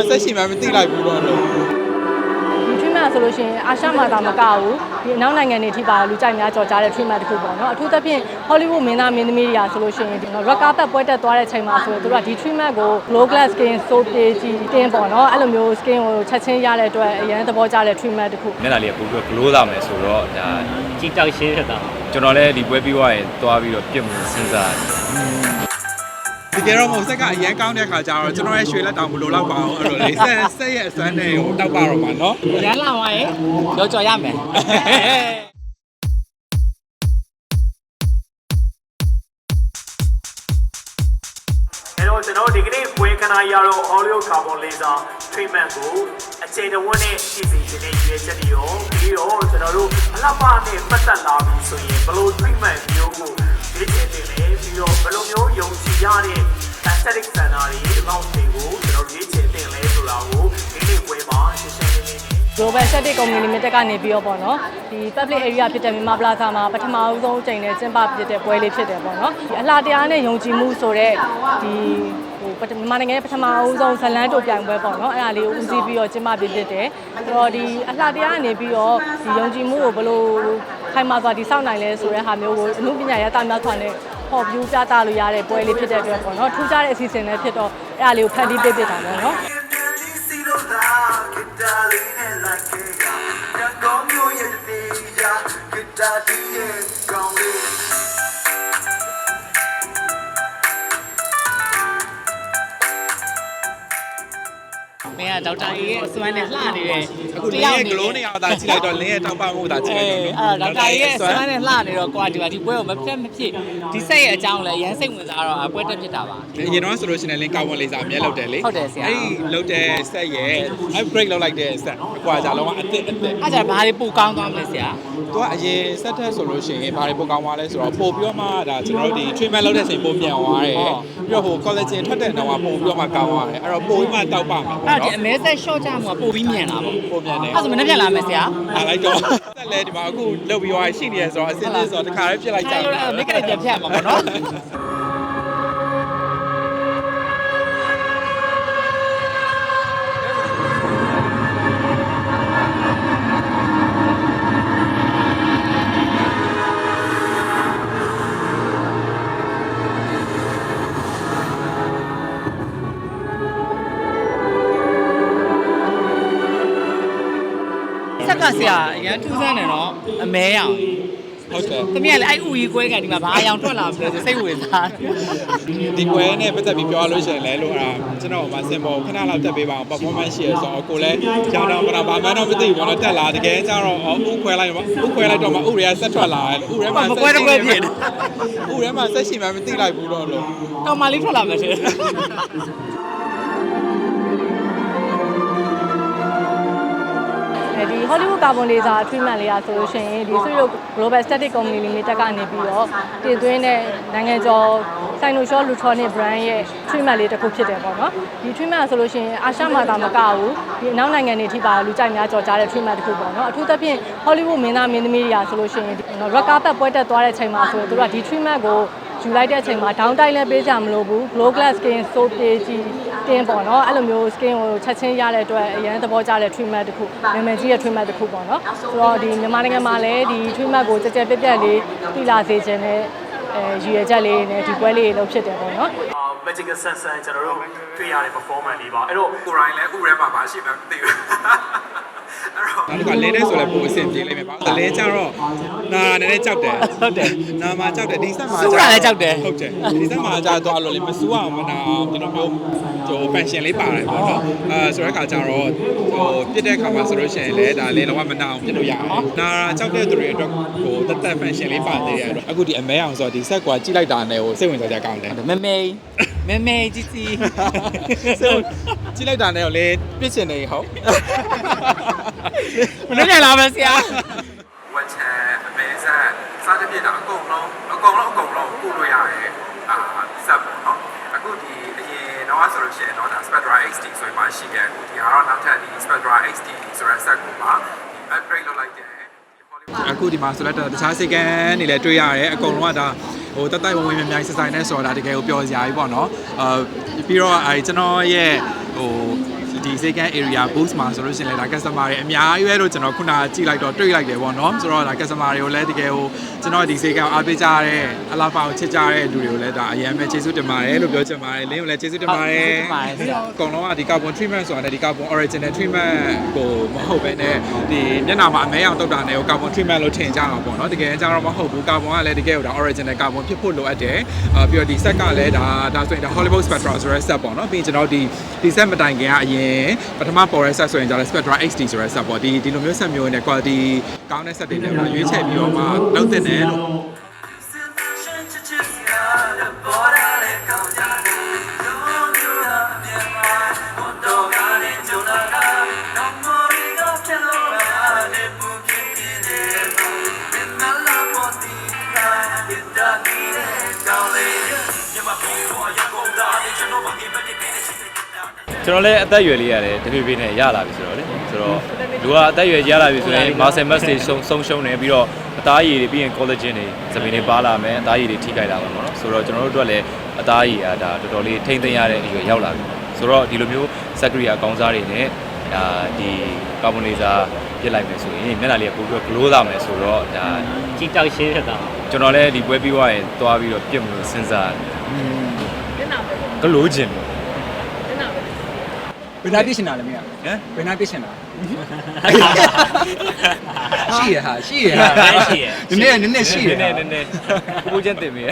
မှာဆက်ရှိမှမသိလိုက်ဘူးတော့လို့ဒီ treatment ဆိုလို့ရှိရင်အာရှမှာသာမကဘူးဒီအနောက်နိုင်ငံတွေထိပါလူကြိုက်များကြော်ကြားတဲ့ treatment တစ်ခုပေါ့နော်အထူးသဖြင့် Hollywood မင်းသားမင်းသမီးတွေကဆိုလို့ရှိရင်ဒီ rock carpet ပွဲတက်သွားတဲ့ချိန်မှာဆိုရင်သူတို့ကဒီ treatment ကို glow glass skin soap ကြီး skin ပေါ့နော်အဲ့လိုမျိုး skin ကိုချက်ချင်းရတဲ့အတွက်အရင်သဘောကျတဲ့ treatment တစ်ခုမျက်နှာလေးကပို့ပြီး glow လာမယ်ဆိုတော့ဒါကြည်တောက်ရှင်းရတာကျွန်တော်လည်းဒီပွဲပြီးသွားရင်သွားပြီးတော့ပြစ်မှုစဉ်းစားတ ကယ်တော့မဟုတ်ဆက်ကအရန်ကောင်းတဲ့ခါကျတော့ကျွန်တော်ရဲ့ရွှေလက်တောင်မလိုတော့ပါဘူးအဲ့လိုလေးဆက်ဆက်ရဲ့အစွမ်းနဲ့ဟိုတောက်ပါတော့မှာနော်ရန်လာသွားရင်ကြော်ကြော်ရမယ်အဲတော့ကျွန်တော်ဒီကနေ့ပွဲခဏရတော့ audio carbon laser treatment ကိုအချိန်တစ်ဝက်နဲ့ပြည်စီခြင်းနဲ့ရွေးချက်ပြီးတော့ပြီးတော့ကျွန်တော်တို့အလှပနဲ့ပတ်သက်လာပြီဆိုရင်ဘယ်လို treatment မျိုးကို ရွေးချယ်တင်လဲပြီးတော့ဘယ်လိုမျိုးယုံကြည်ရတဲ့ aesthetic center တွေဒီကောင်တွေကိုကျွန်တော်ရွေးချယ်တင်လဲဆိုတာကိုဒီနေ့ပွဲမှာရှင်းရှင်းလင်းလင်း Global Static Company Limited ကနေပြီးတော့ပေါ့နော်ဒီ public area ဖြစ်တဲ့မြန်မာပလာဇာမှာပထမအဆုံးအချိန်နဲ့ကျင်းပဖြစ်တဲ့ပွဲလေးဖြစ်တယ်ပေါ့နော်ဒီအလှတရားနဲ့ယုံကြည်မှုဆိုတော့ဒီဟိုပထမြန်မာနိုင်ငံရဲ့ပထမအဆုံးဇလန်းတိုပြိုင်ပွဲပေါ့နော်အဲ့ဒါလေးကိုဦးစီးပြီးတော့ကျင်းပဖြစ်ဖြစ်တယ်ဆိုတော့ဒီအလှတရားကနေပြီးတော့ဒီယုံကြည်မှုကိုဘယ်လို ခိုင်မာစွာတည်ဆောက်နိုင်လဲဆိုတဲ့ဟာမျိုးကိုအမှုပညာရေးတာများစွာနဲ့ပေါ်ပြူပြသလို့ရတဲ့ပွဲလေးဖြစ်တဲ့အတွက်ပေါ့နော်ထူးခြားတဲ့အစီအစဉ်လေးဖြစ်တော့အဲ့ဒါလေးကိုဖန်တီးပေးပြတာပေါ့နော် ဒေါက်တာအေးရဲ့အစွမ်းနဲ့လှနေတဲ့အခုလင်းရဲ့ glow နေအောင်သာကြည့်လိုက်တော့လင်းရဲ့တောက်ပမှုသာကြည့်အဲလိုက်တော့အဲ့ဒါဒေါက်တာအေးရဲ့အစွမ်းနဲ့လှနေတော့ကွာဒီပါဒီပွဲကိုမဖြတ်မဖြစ်ဒီစိတ်ရဲ့အကြောင်းလည်းအရင်စိတ်ဝင်စားတော့ပွဲတက်ဖြစ်တာပါ အရင်တော့ဆိုလို့ရှိရင်လင်းကောင်းဝင်လေးစားအမြဲလုပ်တယ်လေဟုတ်တယ်ဆရာ အဲ့ဒီလုပ်တဲ့ဆက်ရဲ့ upgrade လုပ်လိုက်တဲ့ဆက်အကွာကြလုံးဝအစ်စ်အစ်စ် အဲ့ဒါဘာတွေပိုကောင်းသွားမလဲဆရာ သူကအရင်ဆက်ထက်ဆိုလို့ရှိရင်ဘာတွေပိုကောင်းသွားလဲဆိုတော့ပို့ပြီးတော့မှဒါကျွန်တော်တို့ဒီ treatment လုပ်တဲ့အချိန်ပိုမြန်သွားတယ်ပြီးတော့ဟို collagen ထွက်တဲ့နှောင်းကပို့ပြီးတော့မှကောင်းသွားတယ်အဲ့တော့ပို့ပြီးမှတောက်ပါမယ်အဲ့ပေါ့ဒါဒီနော်အမဲဆက် short ချမှာပိုပြီးမြန်လာပေါ့ပို့မြန်တယ်အဲ့ဒါဆိုမနေ့ပြန်လာမယ်ဆရာအားလိုက်တော့ဆက်လဲဒီမှာအခုလုပ်ပြီးသွားရှိနေရဆိုတော့အစင်းလေးဆိုတော့တခါလေးပြစ်လိုက်ကြအဲ့လိုအဲ့မိတ်ကလေးပြန်ဖြတ်မှာပေါ့နော် ဆက်ကဆရာအရန်ထူးဆန်းတယ်နော်အမဲရောင်ဟုတ်တယ်သမီးကလည်းအဲ့ဥကြီးကွဲကန်ဒီမှာဘာအယောင်ထွက်လာမလဲဆိုစိတ်ဝင်စားတယ်ဒီကွဲနဲ့ပတ်သက်ပြီးပြောလို့ရှိရင်လည်းလို့အဲ့ဒါကျွန်တော်မှစင်ပေါ်ခဏလောက်တက်ပေးပါအောင် performance ရှိရဆိုတော့ကိုလည်းကြောင်တော့ကတော့ဘာမှန်းတော့မသိဘူးဘောတော့တက်လာတကယ်ကျတော့အော်ဥခွဲလိုက်ပါဥခွဲလိုက်တော့မှဥတွေကဆက်ထွက်လာတယ်ဥထဲမှာဥထဲမှာဆက်ရှိမှမသိလိုက်ဘူးတော့လို့ကောင်မလေးထွက်လာမယ်ထင် အဲဒီ Hollywood Carbon Laser treatment လေးอ่ะဆိုလို့ရှိရင်ဒီ Studio Global Static Company Limited ကနေပြီးတော့တင်သွင်းတဲ့နိုင်ငံကျော် Sinosure Lutronic brand ရဲ့ treatment လေးတစ်ခုဖြစ်တယ်ပေါ့နော်ဒီ treatment ဆိုလို့ရှိရင်အာရှမှာသာမကဘူးဒီအနောက်နိုင်ငံတွေထိပါလူကြိုက်များကြော်ကြားတဲ့ treatment တစ်ခုပေါ့နော်အထူးသဖြင့် Hollywood မင်းသားမင်းသမီးတွေကဆိုလို့ရှိရင်ဒီ rock carpet ပွဲတက်သွားတဲ့ချိန်မှာဆိုရင်သူတို့ကဒီ treatment ကိုယူလိုက်တဲ့အချိန်မှာ down တိုက်လည်းပေးကြမလို့ဘူး glow glass skin soap ကြီး skin ပေါ့နော်အဲ့လိုမျိုး skin ကိုချက်ချင်းရတဲ့အတွက်အရင်သဘောကျတဲ့ treatment တစ်ခုနာမည်ကြီးရဲ့ treatment တစ်ခုပေါ့နော်ဆိုတော့ဒီမြန်မာနိုင်ငံမှာလည်းဒီ treatment ကိုကြက်ကြက်ပြက်ပြက်လေးတိလာစေခြင်းနဲ့အဲရည်ရွယ်ချက်လေးနဲ့ဒီပွဲလေးတွေလုပ်ဖြစ်တယ်ပေါ့နော်အာ magical sense ကျွန်တော်တို့တွေ့ရတဲ့ performance လေးပါအဲ့တော့ကိုရိုင်းလည်းဥထဲမှာမရှိမှမသိဘူးအဲ့တော့ နောက်တစ်ခါလင်းနေဆိုလည်းပိုအဆင်ပြေလိမ့်မယ်ပါလင်းကြတော့နာနည်းနည်းကြောက်တယ်ဟုတ်တယ်နာမှာကြောက်တယ်ဒီဆက်မှာစူးတာလည်းကြောက်တယ်ဟုတ်တယ်ဒီဆက်မှာကြာတော့လို့လေမစူးအောင်မနာအောင်ကျွန်တော်မျိုးဟို function လေးပါတယ်ပေါ့နော်အဲဆိုတဲ့ခါကျတော့ဟိုပြစ်တဲ့ခါမှာဆိုလို့ရှိရင်လည်းဒါလေးတော့မနာအောင်ပြစ်လို့ရတယ်နာကြောက်တဲ့သူတွေအတွက်ဟိုတက်တက် function လေးပါသေးတယ်အခုဒီအမဲအောင်ဆိုတော့ဒီဆက်ကွာကြည့်လိုက်တာနဲ့ဟိုစိတ်ဝင်စားကြကောင်းတယ်မမေမမေကြီးကြီးဆိုကြည့်လိုက်တာနဲ့တော့လေပြစ်ချင်နေဟုတ် မနေ့ပြန်လာမယ်ဆရာဝက်ချန်အမေဆန်စားတဲ့ပြစ်တာအကုန်လုံးအကုန်လုံးအကုန်လုံးပို့လို့ရတယ်အာဆက်ပေါ့နော်အခုဒီအရင်တော့ဆိုလို့ရှိရင်တော့ဒါ Spectra XT ဆိုရင်မှရှိခဲ့အခုဒီဟာတော့နောက်ထပ်ဒီ Spectra XT ဆိုတဲ့ set ကိုမှဒီ upgrade လုပ်လိုက်တယ်အခုဒီမှာဆိုတော့တခြားစိတ်ကန်းနေလဲတွေ့ရတယ်အကုန်လုံးကဒါဟိုတက်တိုက်ဝင်ဝင်မြမြိုင်စဆိုင်နဲ့ဆိုတော့ဒါတကယ်ကိုပျော်စရာကြီးပေါ့နော်အာပြီးတော့အဲကျွန်တော်ရဲ့ဟို ဒီစေကန် area boost မှာဆိုလို့ရှိရင်လည်းဒါ customer တွေအများကြီးပဲလို့ကျွန်တော်ခုနကကြည့်လိုက်တော့တွေ့လိုက်တယ်ပေါ့နော်ဆိုတော့ဒါ customer တွေကိုလည်းတကယ်ဟိုကျွန်တော်ဒီစေကန်အားပေးကြတဲ့အလားပါကိုချစ်ကြတဲ့လူတွေကိုလည်းဒါအရင်ပဲကျေးဇူးတင်ပါတယ်လို့ပြောချင်ပါတယ်လင်းကိုလည်းကျေးဇူးတင်ပါတယ်ဟုတ်ကျေးဇူးတင်ပါတယ်ဆရာအကုန်လုံးကဒီ carbon treatment ဆိုတာလည်းဒီ carbon original treatment ကိုမဟုတ်ဘဲနဲ့ဒီမျက်နှာမှာအမဲအောင်တုတ်တာနဲ့ကို carbon treatment လို့ထင်ကြတာပေါ့နော်တကယ်ကြတော့မဟုတ်ဘူး carbon ကလည်းတကယ်ကိုဒါ original carbon ဖြစ်ဖို့လိုအပ်တယ်အာပြီးတော့ဒီ set ကလည်းဒါဒါဆိုရင်ဒါ Hollywood Spectra ဆိုတဲ့ set ပေါ့နော်ပြီးရင်ကျွန်တော်ဒီဒီ set မတိုင်ခင်ကအရင်ပထမပေါ်တဲ့ set ဆိုရင်ဒါလည်း Spectra XT ဆိုတဲ့ set ပေါ့ဒီဒီလိုမျိုး set မျိုးနဲ့ quality ကောင်းတဲ့ set တွေနဲ့ရွေးချယ်ပြီးတော့မှလုပ်တင်တယ်လို့ ကျွန်တော်လည်းအသက်အရွယ်လေးရတယ်တဖြည်းဖြည်းနဲ့ရလာပြီဆိုတော့လေဆိုတော့လူကအသက်အရွယ်ရလာပြီဆိုရင် muscle mass တွေဆုံးဆုံးရှုံးနေပြီးတော့အသားရည်တွေပြီးရင် collagen တွေသပင်တွေပါလာမယ်အသားရည်တွေထိခိုက်လာမှာပေါ့နော်ဆိုတော့ကျွန်တော်တို့အတွက်လည်းအသားရည်ကဒါတော်တော်လေးထိမ့်သိမ်းရတဲ့အရွယ်ရောက်လာပြီဆိုတော့ဒီလိုမျိုး sacri အကောင်းစားတွေနဲ့ဒါဒီ carbon laser ပြစ်လိုက်မယ်ဆိုရင်မျက်နှာလေးကပိုပြီးတော့ glow လာမယ်ဆိုတော့ဒါကြည်တောက်ရှင်းဖြစ်တာကျွန်တော်လည်းဒီပွဲပြီးသွားရင်သွားပြီးတော့ပြစ်မှုစဉ်းစားကလိုချင်တယ် ဘယ်နာပြစ်ရှင်တာလဲမင်းကဟမ်ဘယ်နာပြစ်ရှင်တာရှိရဟာရှိရဟာ ရှိရနည်းနည်းနည်းနည်းရှိရနည်းနည်းနည်းနည်းပူချင်တင်ပြီ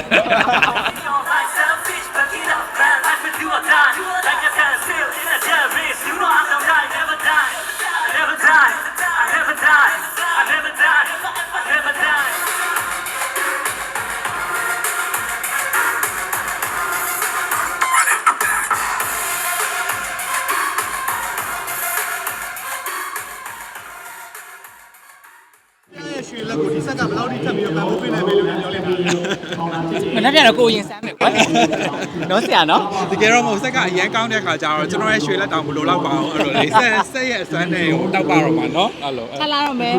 တော့ကိုရင်စမ်းမယ်ကွာနော်ဆရာနော်တကယ်တော့မဟုတ်ဆက်ကအရန်ကောင်းတဲ့ခါကျတော့ကျွန်တော်ရဲ့ရွှေလက်တောင်မလိုတော့ပါဘူးအဲ့လိုလေဆက်ဆက်ရဲ့အစွမ်းနဲ့ကိုတောက်ပါတော့မှာနော်အဲ့လိုထလာတော့မယ်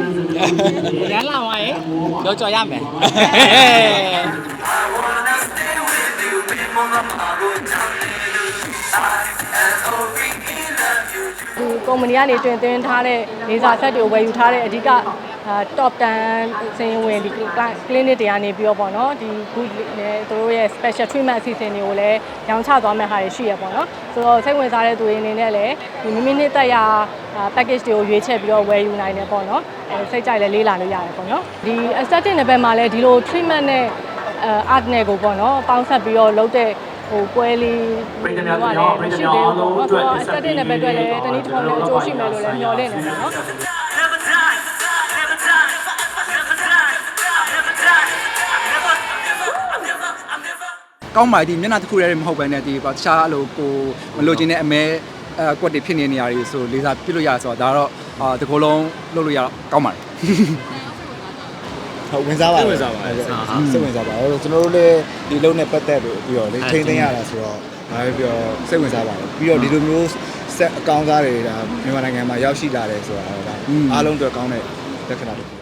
ရန်လာဝါရေတော့ကြော်ရမယ် ဒီကုမ္ပဏီကနေတွင်သွင်းထားတဲ့လေဆာဆက်တွေကိုဝယ်ယူထားတဲ့အဓိက အာ top 10စင်ဝင်ဒီ clinic တွေကနေပြီးတော့ပေါ့နော်ဒီခုလည်းသူတို့ရဲ့ special treatment အစီအစဉ်တွေကိုလည်းရောင်းချသွားမယ့်ဟာတွေရှိရပေါ့နော်ဆိုတော့စိတ်ဝင်စားတဲ့သူတွေအနေနဲ့လည်းဒီမိမိနှစ်သက်ရာ package တွေကိုရွေးချယ်ပြီးတော့ဝယ်ယူနိုင်တယ်ပေါ့နော်အဲစိတ်ကြိုက်လည်းလေးလာလို့ရတယ်ပေါ့နော်ဒီ aesthetic နယ်ပယ်မှာလည်းဒီလို treatment နဲ့အဲ art နဲ့ကိုပေါ့နော်ပေါင်းဆက်ပြီးတော့လုပ်တဲ့ဟိုပွဲလေးပြည်သူများပြောပြည်သူများအားလုံးအတွက်အစတဲ့နယ်ပယ်အတွက်လည်းတနည်းတစ်ပုံနဲ့အကျိုးရှိမယ်လို့လည်းမျှော်လင့်နေတယ်နော် ကောင်းပါဒီမျက်နှာတစ်ခုတည်းမဟုတ်ဘဲနဲ့ဒီပါတခြားအလိုကိုမလိုချင်တဲ့အမဲအဲကွက်တွေဖြစ်နေနေရတွေဆိုလေးစားပြစ်လို့ရဆိုတော့ဒါတော့အာတကောလုံးလုပ်လို့ရတော့ကောင်းပါတယ်ဟုတ်ဝင်စားပါဝင်စားပါစိတ်ဝင်စားပါတော့ကျွန်တော်တို့လည်းဒီလုံးနဲ့ပတ်သက်ပြီးတော့လေထိန်းသိမ်းရတာဆိုတော့ဒါပဲပြောစိတ်ဝင်စားပါတယ်ပြီးတော့ဒီလိုမျိုးဆက်အကောင်းစားတွေဒါမြန်မာနိုင်ငံမှာရောက်ရှိလာတယ်ဆိုတာဒါအားလုံးအတွက်ကောင်းတဲ့လက္ခဏာတစ်ခုပါ